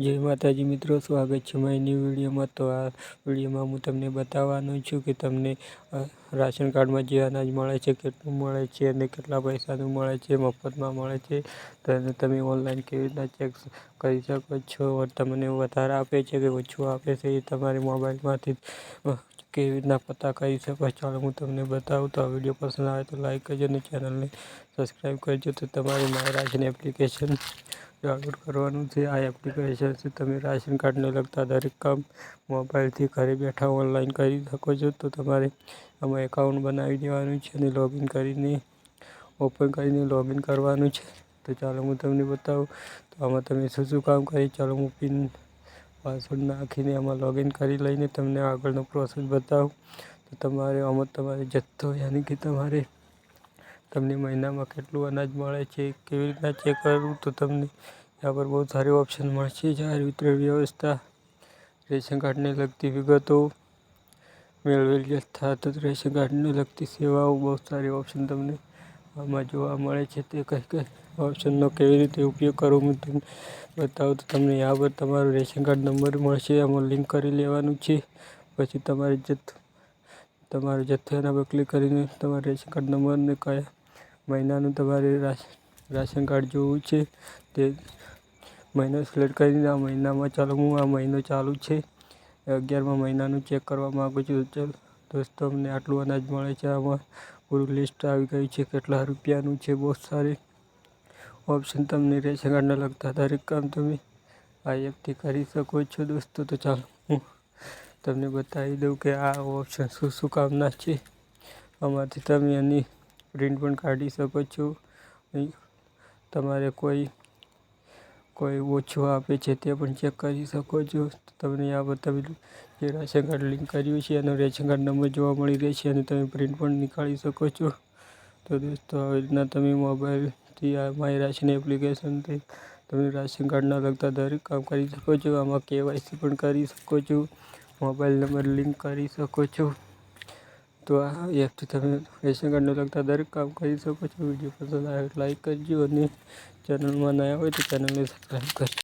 જય માતાજી મિત્રો, સ્વાગત છે મારી વિડીયોમાં તો આ વિડીયોમાં હું તમને બતાવવાનો છું કે તમને રાશન કાર્ડમાં જે અનાજ મળે છે, કેટલું મળે છે અને કેટલા પૈસાનું મળે છે, મફતમાં મળે છે, તો તમે ઓનલાઈન કેવી રીતના ચેક કરી શકો છો તમને વધારે આપે છે કે ઓછું આપે છે એ તમારી મોબાઈલમાંથી કેવી રીતના પતા કરી શકો ચાલો હું તમને બતાવું. તો આ વીડિયો પસંદ આવે તો લાઈક કરજો અને ચેનલને સબસ્ક્રાઈબ કરજો. તો તમારી માય રાશન એપ્લિકેશન ડાઉનલોડ કરવાનું છે આ એપ્લિકેશનથી તમે રાશન કાર્ડને લગતા દરેક કામ મોબાઈલથી ઘરે બેઠા ઓનલાઈન કરી શકો છો. તો તમારે આમાં એકાઉન્ટ બનાવી દેવાનું છે અને લોગિન કરીને, ઓપન કરીને લોગિન કરવાનું છે. તો ચાલો હું તમને બતાવું, તો આમાં તમે શું શું કામ કરી, ચાલો હું પિન પાસવર્ડ નાખીને આમાં લોગિન કરી લઈને તમને આગળનો પ્રોસેસ બતાવું. તો તમારે આમાં તમારે જથ્થો યાની કે તમારે તમને મહિનામાં કેટલું અનાજ મળે છે, કેવી રીતના ચેક કરવું, તો તમને ત્યાં પર બહુ સારી ઓપ્શન મળશે જાહેર વિતરણ વ્યવસ્થા, રેશન કાર્ડને લગતી વિગતો, મેળવેલ જથ્થા તો રેશન કાર્ડને લગતી સેવાઓ, બહુ સારી ઓપ્શન તમને આમાં જોવા મળે છે. તે કઈ કઈ ઓપ્શનનો કેવી રીતે ઉપયોગ કરવો હું તમને બતાવું તો તમને યા પર તમારો રેશન કાર્ડ નંબર મળશે. આમાં લિંક કરી લેવાનું છે. પછી તમારે જથ્થો તમારો જથ્થો એના પર ક્લિક કરીને તમારા રેશન કાર્ડ નંબરને કયા મહિનાનું તમારે રાશન કાર્ડ જોવું છે તે મહિનો સિલેક્ટ કરીને આ મહિનામાં ચાલો, હું આ મહિનો ચાલુ છે. અગિયારમા મહિનાનું ચેક કરવા માગું છું. ચાલો દોસ્તો, અમને આટલું અનાજ મળે છે. આમાં પૂરું લિસ્ટ આવી ગયું છે. કેટલા રૂપિયાનું છે? બહુ સારી ઓપ્શન તમને રેશન કાર્ડને લગતા. દરેક કામ તમે આ એપથી કરી શકો છો દોસ્તો. તો ચાલો, હું તમને બતાવી દઉં કે આ ઓપ્શન શું શું કામના છે. આમાંથી તમે એની પ્રિન્ટ પણ કાઢી શકો છો. તમારે કોઈ કોઈ ઓછું આપે છે તે પણ ચેક કરી શકો છો. તમને આ તમે જે રાશન કાર્ડ લિંક કર્યું છે એનો રેશન કાર્ડ નંબર જોવા મળી રહેશે અને તમે પ્રિન્ટ પણ નીકાળી શકો છો. તો દોસ્તો આવી રીતના તમે મોબાઈલથી આ માય રાશન એપ્લિકેશનથી તમે રાશન કાર્ડના લગતા દરેક કામ કરી શકો છો. આમાં કેવાયસી પણ કરી શકો છો. મોબાઈલ નંબર લિંક કરી શકો છો. તો આ એપથી તમે રેશન કાર્ડને લગતા દરેક કામ કરી શકો છો. વીડિયો પસંદ આવે લાઈક કરજો અને ચેનલમાં નયા હોય તો ચેનલને સબસ્ક્રાઈબ કરજો.